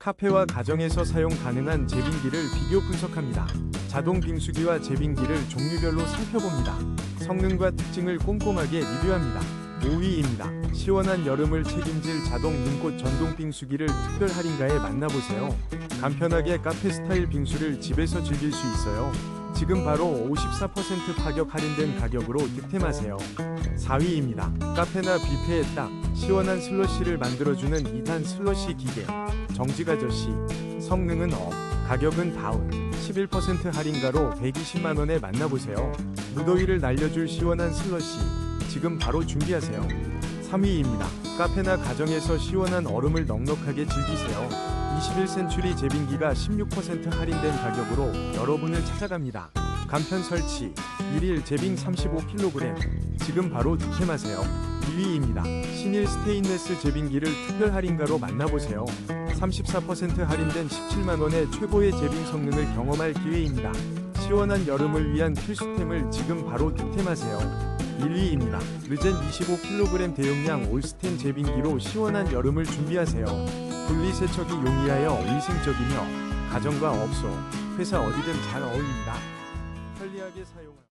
카페와 가정에서 사용 가능한 제빙기를 비교 분석합니다. 자동 빙수기와 제빙기를 종류별로 살펴봅니다. 성능과 특징을 꼼꼼하게 리뷰합니다. 5위입니다. 시원한 여름을 책임질 자동 눈꽃 전동 빙수기를 특별 할인가에 만나보세요. 간편하게 카페 스타일 빙수를 집에서 즐길 수 있어요. 지금 바로 54% 파격 할인된 가격으로 득템하세요. 4위입니다. 카페나 뷔페에 딱 시원한 슬러시를 만들어주는 2단 슬러시 기계. 정지가 저씨. 성능은 업. 가격은 다운. 11% 할인가로 120만원에 만나보세요. 무더위를 날려줄 시원한 슬러시. 지금 바로 준비하세요. 3위입니다. 카페나 가정에서 시원한 얼음을 넉넉하게 즐기세요. 21센츄리 제빙기가 16% 할인된 가격으로 여러분을 찾아갑니다. 간편 설치 1일 제빙 35kg 지금 바로 득템하세요. 2위입니다. 신일 스테인레스 제빙기를 특별 할인가로 만나보세요. 34% 할인된 17만원의 최고의 제빙 성능을 경험할 기회입니다. 시원한 여름을 위한 필수템을 지금 바로 득템하세요. 1위입니다. 르젠 25kg 대용량 올스텐 제빙기로 시원한 여름을 준비하세요. 분리세척이 용이하여 위생적이며 가정과 업소, 회사 어디든 잘 어울립니다. 편리하게 사용.